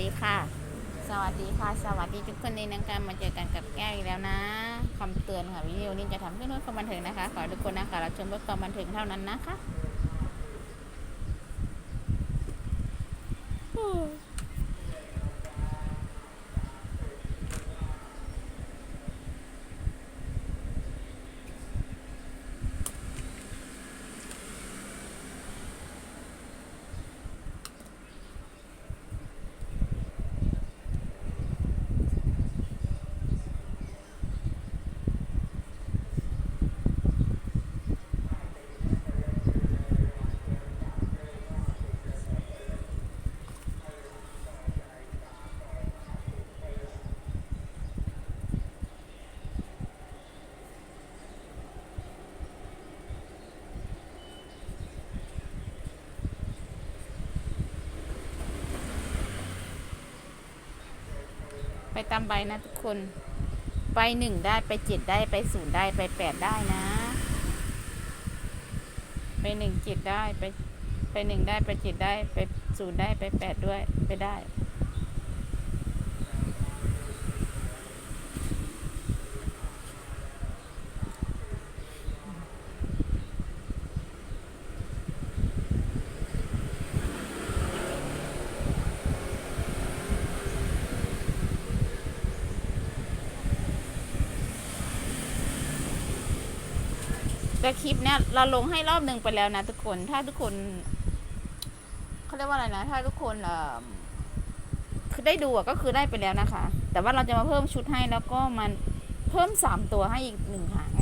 ดีค่ะ สวัสดีค่ะ สวัสดีทุกคนในนังการมาเจอกันกับแก้วอีกแล้วนะคำเตือนค่ะวิดีโอนี้จะทำเพื่อความบันเทิงนะคะ ขอทุกคนนะคะรับชมเพื่อความบันเทิงเท่านั้นนะคะ ไปตามใบนะทุกคน ไปหนึ่งได้ไปเจ็ดได้ไปศูนย์ได้ไปแปดได้นะ ไปหนึ่งเจ็ดได้ไปไปหนึ่งได้ไปเจ็ดได้ไปศูนย์ได้ไปแปดด้วยไปได้ แต่คลิปเนี้ยเราลงให้รอบหนึ่งไปแล้วนะทุกคน ถ้าทุกคนเขาเรียกว่าอะไรนะ ถ้าทุกคนเอ่อคือได้ดูก็คือได้ไปแล้วนะคะ แต่ว่าเราจะมาเพิ่มชุดให้แล้วก็มันเพิ่มสามตัวให้อีกหนึ่งหางใ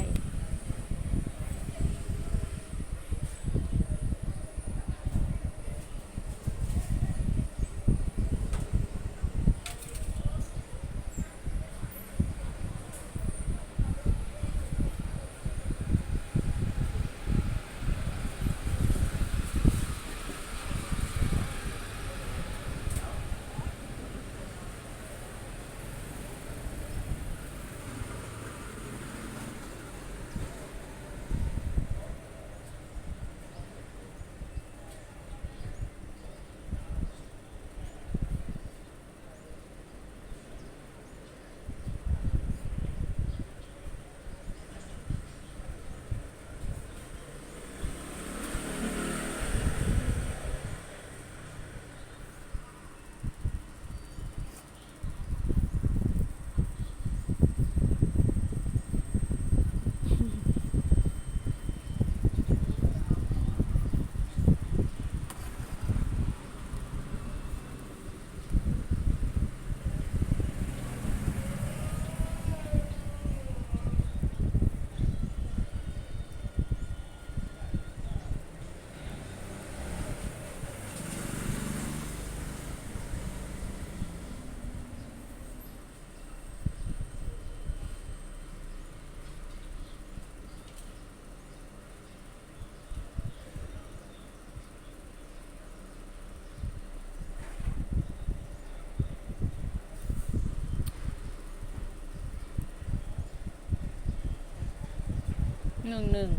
หนึ่งหนึ่ง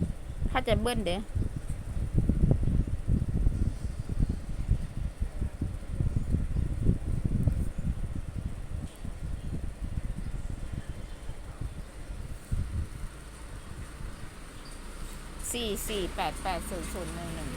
ถ้าจะเบิ้ลเด้อสี่สี่แปดแปดศูนย์ศูนย์หนึ่งหนึ่ง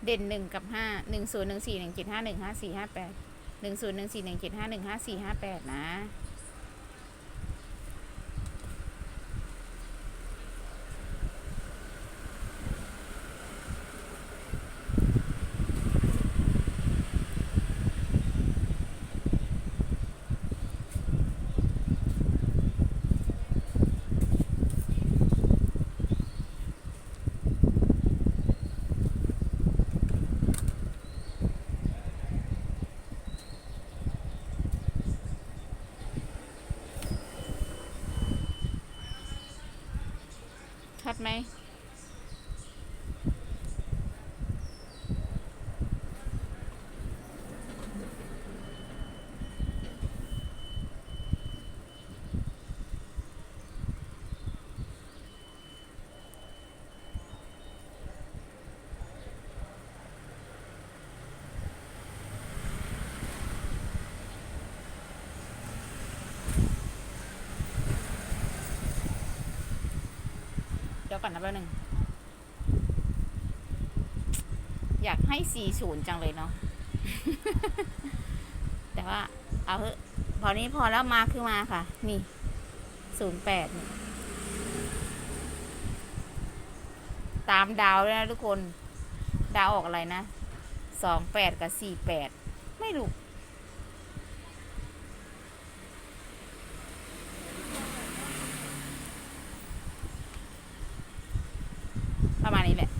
เด่นหนึ่งกับห้าหนึ่งศูนย์หนึ่งสี่หนึ่งเจ็ดห้าหนึ่งห้าสี่ห้าแปดหนึ่งศูนย์หนึ่งสี่หนึ่งเจ็ดห้าหนึ่งห้าสี่ห้าแปดนะ ชั ดไหม ดี๋ยวก่อนนะแป๊บนึง อยากให้สี่ศูนย์จังเลยเนาะ แต่ว่า เอาเถอะพอนี้พอแล้วมาคือมาค่ะ นี่ศูนย์แปดนี่ตามดาวด้วยนะทุกคน ดาวออกอะไรนะสองแปดกับสี่แปดไม่รู้ ประมาณนี้แหละ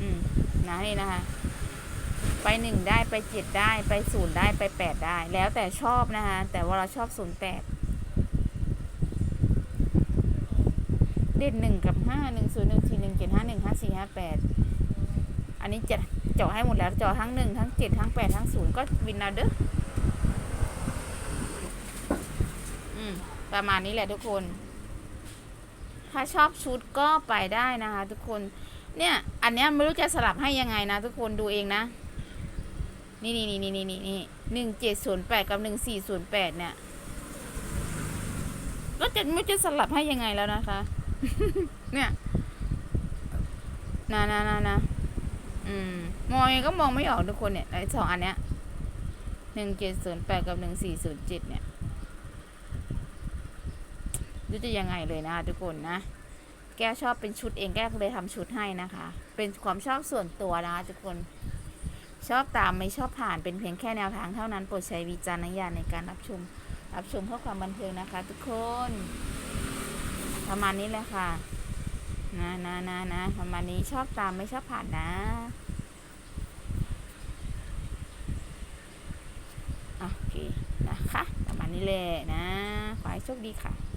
อืมนะนี่นะคะ ไปหนึ่งได้ไปเจ็ดได้ไปศูนย์ได้ไปแปดได้ แล้วแต่ชอบนะคะ แต่ว่าเราชอบศูนย์แปดเด่นหนึ่งกับห้าหนึ่งศูนย์หนึ่งสี่หนึ่งเจ็ดห้าหนึ่งห้าสี่ห้าแปดอันนี้จะเจาะให้หมดแล้วเจาะทั้งหนึ่งทั้งเจ็ดทั้งแปดทั้งศูนย์ก็วินเอาเด้ออืมประมาณนี้แหละทุกคน ถ้าชอบชุดก็ไปได้นะคะทุกคน เนี่ย อันเนี้ยไม่รู้จะสลับให้ยังไงนะทุกคนดูเองนะ นี่นี่นี่นี่นี่นี่หนึ่งเจ็ดศูนย์แปดกับหนึ่งสี่ศูนย์แปดเนี่ยก็จะไม่จะสลับให้ยังไงแล้วนะคะ เนี่ยนะนะนะนะอืม มองยังก็มองไม่ออกทุกคนเนี่ยไอ้สองอันเนี้ยหนึ่งเจ็ดศูนย์แปดกับหนึ่งสี่ศูนย์เจ็ดเนี่ยรู้จะยังไงเลยนะคะทุกคนนะ แก้วชอบเป็นชุดเองแก้วเลยทำชุดให้นะคะ เป็นความชอบส่วนตัวนะคะทุกคนชอบตามไม่ชอบผ่านเป็นเพียงแค่แนวทางเท่านั้นโปรดใช้วิจารณญาณในการรับชม รับชมเพื่อความบันเทิงนะคะ ทุกคนประมาณนี้แหละค่ะนะนะนะนะประมาณนี้ชอบตามไม่ชอบผ่านนะอะโอเคนะคะประมาณนี้เลยนะขอให้โชคดีค่ะ